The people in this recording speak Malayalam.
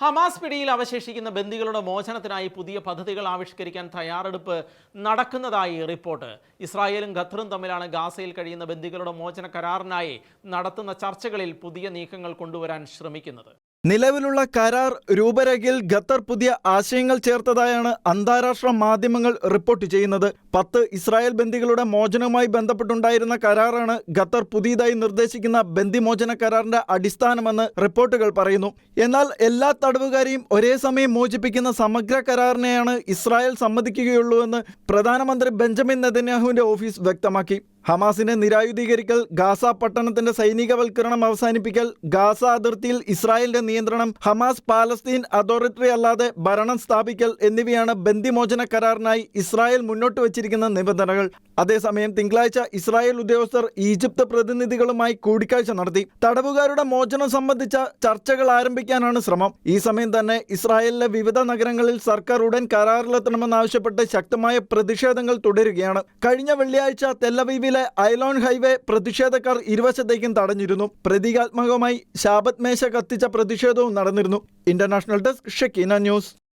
ഹമാസ് പിടിയിൽ അവശേഷിക്കുന്ന ബന്ദികളുടെ മോചനത്തിനായി പുതിയ പദ്ധതികൾ ആവിഷ്കരിക്കാൻ തയ്യാറെടുപ്പ് നടക്കുന്നതായി റിപ്പോർട്ട്. ഇസ്രായേലും ഖത്തറും തമ്മിലാണ് ഗാസയിൽ കഴിയുന്ന ബന്ദികളുടെ മോചന കരാറിനായി നടത്തുന്ന ചർച്ചകളിൽ പുതിയ നീക്കങ്ങൾ കൊണ്ടുവരാൻ ശ്രമിക്കുന്നത്. നിലവിലുള്ള കരാർ രൂപരേഖയിൽ ഖത്തർ പുതിയ ആശയങ്ങൾ ചേർത്തതായാണ് അന്താരാഷ്ട്ര മാധ്യമങ്ങൾ റിപ്പോർട്ട് ചെയ്യുന്നത്. പത്ത് ഇസ്രായേൽ ബന്ദികളുടെ മോചനവുമായി ബന്ധപ്പെട്ടുണ്ടായിരുന്ന കരാറാണ് ഖത്തർ പുതിയതായി നിർദ്ദേശിക്കുന്ന ബന്ദിമോചന കരാറിന്റെ അടിസ്ഥാനമെന്ന് റിപ്പോർട്ടുകൾ പറയുന്നു. എന്നാൽ എല്ലാ തടവുകാരെയും ഒരേ സമയം മോചിപ്പിക്കുന്ന സമഗ്ര കരാറിനെയാണ് ഇസ്രായേൽ സമ്മതിക്കുകയുള്ളൂ എന്ന് പ്രധാനമന്ത്രി ബെഞ്ചമിൻ നെതന്യാഹുവിന്റെ ഓഫീസ് വ്യക്തമാക്കി. ഹമാസിനെ നിരായുധീകരിക്കൽ ഗാസ പട്ടണത്തിന്റെ സൈനികവൽക്കരണം അവസാനിപ്പിക്കൽ ഗാസ അതിർത്തിയിൽ ഇസ്രായേലിന്റെ നിയന്ത്രണം ഹമാസ് പാലസ്തീൻ അതോറിറ്റി അല്ലാതെ ഭരണം സ്ഥാപിക്കൽ എന്നിവയാണ് ബന്ദിമോചന കരാറിനായി ഇസ്രായേൽ മുന്നോട്ട് വച്ചിരിക്കുന്ന നിബന്ധനകൾ. അതേസമയം തിങ്കളാഴ്ച ഇസ്രായേൽ ഉദ്യോഗസ്ഥർ ഈജിപ്ത് പ്രതിനിധികളുമായി കൂടിക്കാഴ്ച നടത്തി. തടവുകാരുടെ മോചനം സംബന്ധിച്ച ചർച്ചകൾ ആരംഭിക്കാനാണ് ശ്രമം. ഈ സമയം തന്നെ ഇസ്രായേലിലെ വിവിധ നഗരങ്ങളിൽ സർക്കാർ ഉടൻ കരാറിലെത്തണമെന്നാവശ്യപ്പെട്ട് ശക്തമായ പ്രതിഷേധങ്ങൾ തുടരുകയാണ്. കഴിഞ്ഞ വെള്ളിയാഴ്ച തെല്ലവീവിലെ ഐലോൺ ഹൈവേ പ്രതിഷേധക്കാർ ഇരുവശത്തേക്കും തടഞ്ഞിരുന്നു. പ്രതീകാത്മകമായി ശാബത് മേശ കത്തിച്ച പ്രതിഷേധവും നടന്നിരുന്നു. International desk Shekina news.